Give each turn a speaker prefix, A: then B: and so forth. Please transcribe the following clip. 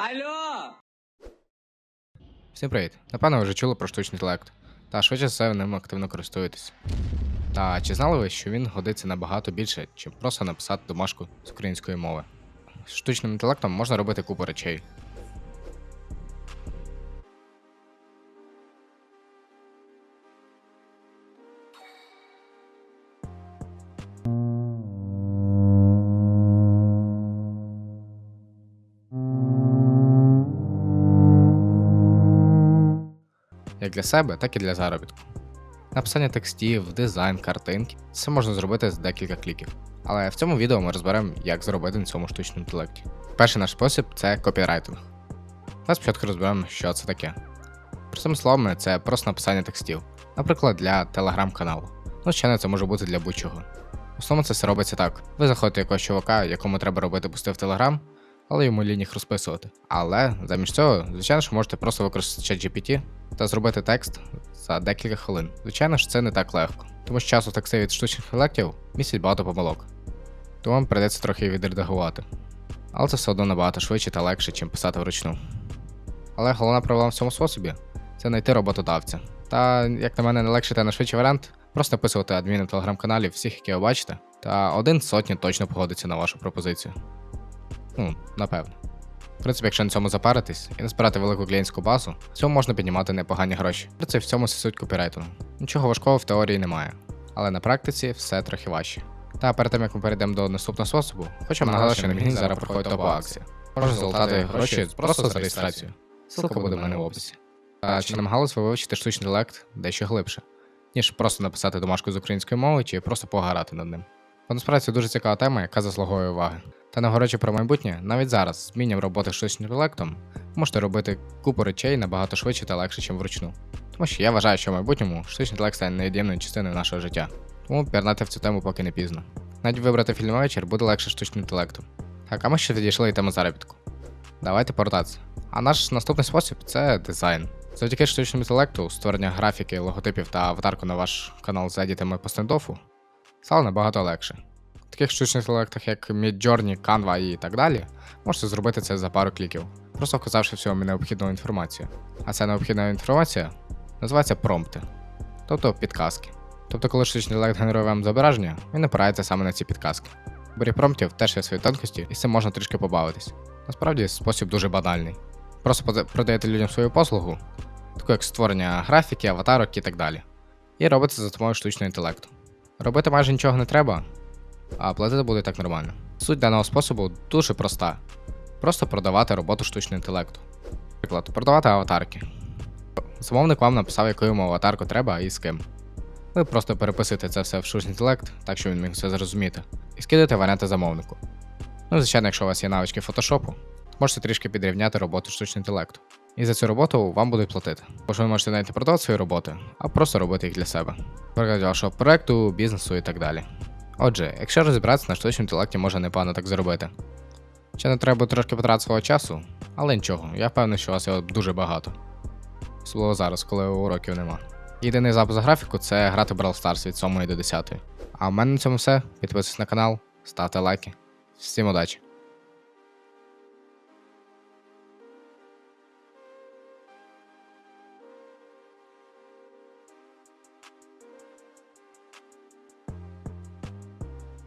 A: Алло!
B: Всім привіт! Напевно, ви вже чули про штучний інтелект, та швидше за все ним активно користуєтесь. Та чи знали ви, що він годиться набагато більше, чим просто написати домашку з української мови? З штучним інтелектом можна робити купу речей. Як для себе, так і для заробітку. Написання текстів, дизайн, картинки це можна зробити з декілька кліків. Але в цьому відео ми розберемо, як зробити на цьому штучному інтелекті. Перший наш спосіб це копірайтинг. Давай спочатку розберемо, що це таке. Простими словами, це просто написання текстів, наприклад, для телеграм-каналу. Ну, звичайно, це може бути для будь-чого. В основному це все робиться так: ви заходите якогось чувака, якому треба робити пости в Телеграм, але йому лінь їх розписувати. Але замість цього, звичайно ж, можете просто використати ChatGPT та зробити текст за декілька хвилин. Звичайно ж, це не так легко, тому що часу тексти від штучних інтелектів містять багато помилок. Тому вам прийдеться трохи відредагувати. Але це все одно набагато швидше та легше, ніж писати вручну. Але головна проблема в цьому способі це знайти роботодавця. Та, як на мене, найлегший та найшвидший варіант просто написувати адміни в телеграм-каналі всіх, які ви бачите, та один з сотні точно погодиться на вашу пропозицію. Ну, напевно. В принципі, якщо на цьому запаритись і не збирати велику клієнтську базу, в цьому можна піднімати непогані гроші. Це в цьому суть копірайтингу. Нічого важкого в теорії немає, але на практиці все трохи важче. Та перед тим як ми перейдемо до наступного способу, вам нагадати, що на Мігні зараз проходить топова акція. Можна залутати гроші просто за реєстрацію. Ссылка буде в мене в описі. А чи намагалось ви вивчити штучний інтелект дещо глибше, ніж просто написати домашку з української мови чи просто погарати над ним? Бо насправді це дуже цікава тема, яка заслуговує уваги. Та не про майбутнє, навіть зараз, з змінням роботи з штучним інтелектом, можете робити купу речей набагато швидше та легше, ніж вручну. Тому що я вважаю, що в майбутньому штучний інтелект стане невід'ємною частиною нашого життя. Тому пірнати в цю тему поки не пізно. Навіть вибрати фільм вечір буде легше штучним інтелектом. Так, а ми ще відійшли від теми заробітку. Давайте повертатися. А наш наступний спосіб це дизайн. Завдяки штучному інтелекту, створення графіки, логотипів та аватарку на ваш канал з едітами по стендофу стало набагато легше. Таких штучних інтелектах, як Midjourney, Canva і так далі, можете зробити це за пару кліків, просто вказавши всьому необхідну інформацію. А ця необхідна інформація називається промпти, тобто підказки. Тобто, коли штучний інтелект генерує вам зображення, він опирається саме на ці підказки. В борі промптів теж є свої тонкості, і з цим можна трішки побавитись. Насправді спосіб дуже банальний. Просто продаєте людям свою послугу, таку як створення графіки, аватарок і так далі. І робите за допомогою штучного інтелекту. Робити майже нічого не треба, а платити буде так нормально. Суть даного способу дуже проста: просто продавати роботу штучного інтелекту. Наприклад, продавати аватарки. Замовник вам написав, яку йому аватарку треба і з ким. Ви просто переписуєте це все в штучний інтелект, так що він міг все зрозуміти, і скидаєте варіанти замовнику. Ну, звичайно, якщо у вас є навички фотошопу, можете трішки підрівняти роботу штучного інтелекту. І за цю роботу вам будуть платити. Бо ви можете навіть не продавати свої роботи, а просто робити їх для себе. Наприклад, вашого проекту, бізнесу і так далі. Отже, якщо розібратися на штучному інтелекті можна непогано так зробити. Ще не треба трошки потратити свого часу, але нічого, я впевнений, що у вас його дуже багато. Особливо зараз, коли уроків нема. Єдиний запис графіку це грати Brawl Stars від 7 до 10. А в мене на цьому все. Підписуйтесь на канал, ставте лайки. Всім удачі!